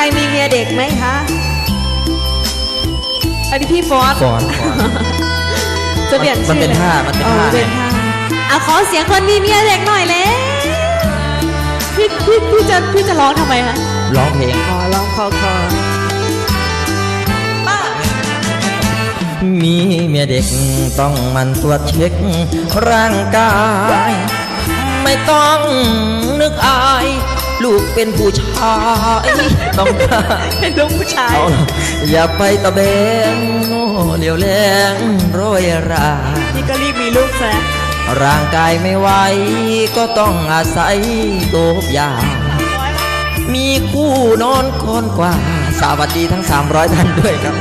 รมีเมียเด็กไหมคะอันนี้พี่ฟอสก่อนก่อนจะเปลี่ยนมันชื่อเป็นลยท่ามันเป็นอ๋อท่าเป็นท่าอะขอเสียงคนมีเมียเด็กหน่อยเลยพี่พี่พี่จะพี่จะร้องทำไมคะร้องเพลงอ๋อร้องคอคอป้ามีเมียเด็กต้องหมันตรวจเช็คร่างกาย ไม่ต้องนึกอาย ลูกเป็นผู้ชายต้องได้เป็นลูกผู้ชายเอาล่ะอย่าไปตะเบงโง่เหลียวแรงโรยรา นี่ก็รีบมีลูกซะร่างกายไม่ไหวก็ต้องอาศัยโตบยา มีคู่นอนคนกว่า สวัสดีทั้ง 300 ท่านด้วยครับ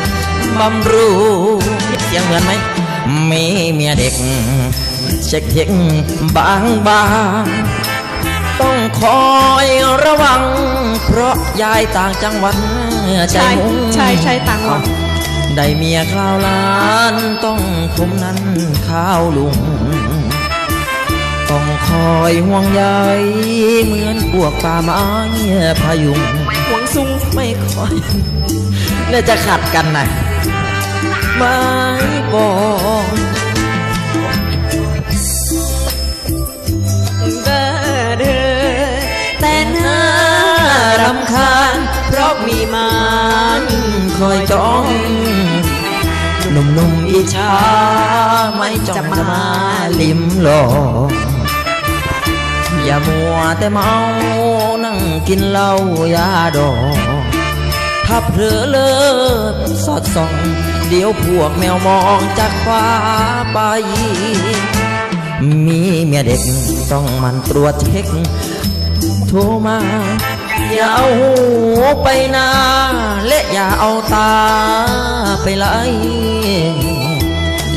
บำรุงเสียงเหมือนไหม มีเมียเด็ก เช็คเช็คบางบางต้อง คอยระวัง เพราะยายต่างจังหวัดใจใช่มุ่งใช่ใช่ต่างหวังได้เมียข้าวล้านต้องคุมนั้นข้าวลุง ต้องคอยห่วงใยเหมือนพวกป่าไม้พายุงหวงซุงไม่ค่อยแล้วจะขัดกันนะไม่บอก เพราะมีมันคอยจ้องหนุ่มๆอิจฉาไม่จ้องจะมาลิมหลอกอย่ามัวแต่เมานั่งกินเหล้ายาดอกถ้าเผลอเลิศสอดส่องเดี๋ยวพวกแมวมองจากฟ้าไป มีเมียเด็กต้องมันตรวจเช็คโทรมา อย่าเอาหูไปนาและอย่าเอาตาไปไหล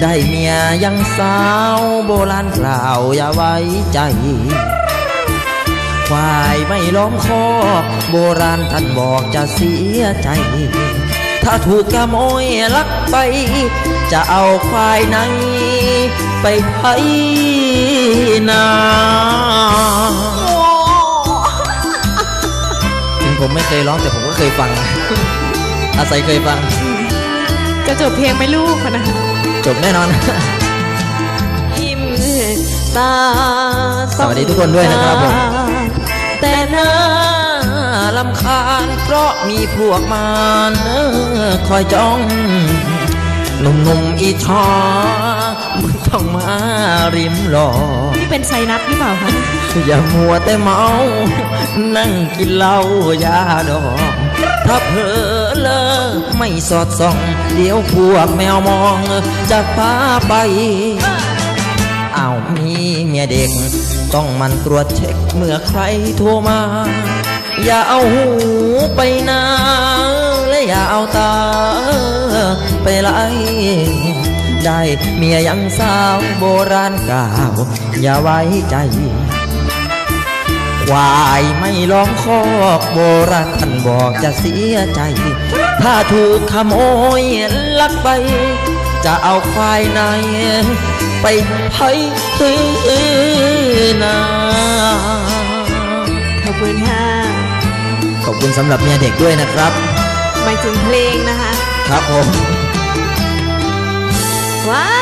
ได้เมียยังสาวโบราณกล่าวอย่าไว้ใจ ควายไม่ล้อมคอกโบราณท่านบอกจะเสียใจ ถ้าถูกขโมยลักไป จะเอาควายไหนไปไถ ก็เคยฟัง อาศัยเคยฟัง จะจบเพลงไหมลูกพะนะ จบแน่นอนยิ้มตาสวัสดีทุกคนด้วยนะครับผม แต่น่าลำคาญเพราะมีพวกมันเออคอยจ้องหนุ่มๆอีชอมันต้องมาริมรอ นี่เป็นไซนัสหรือเปล่าคะอย่ามัวแต่เมา นั่งกินเหล้ายาดอง ถ้าเผลอเลอไม่สอดส่อง เดี๋ยวพวกแมวมอง จะพาไปอ้าวมีเมียเด็ก ต้องมันตรวจเช็คเมื่อใครโทรมา อย่าเอาหูไปนาและอย่าเอาตา ไปไล่ ได้เมียยังสาวโบราณกล่าวอย่าไว้ใจควายไม่ล้อมคอกโบราณท่านบอกจะเสียใจ ถ้าถูกขโมยลักไป จะเอาควายไหนไปให้ซื้อนาขอบคุณค่ะขอบคุณสำหรับเมียเด็กด้วยนะครับหมายถึงเพลงนะคะ ครับผม What?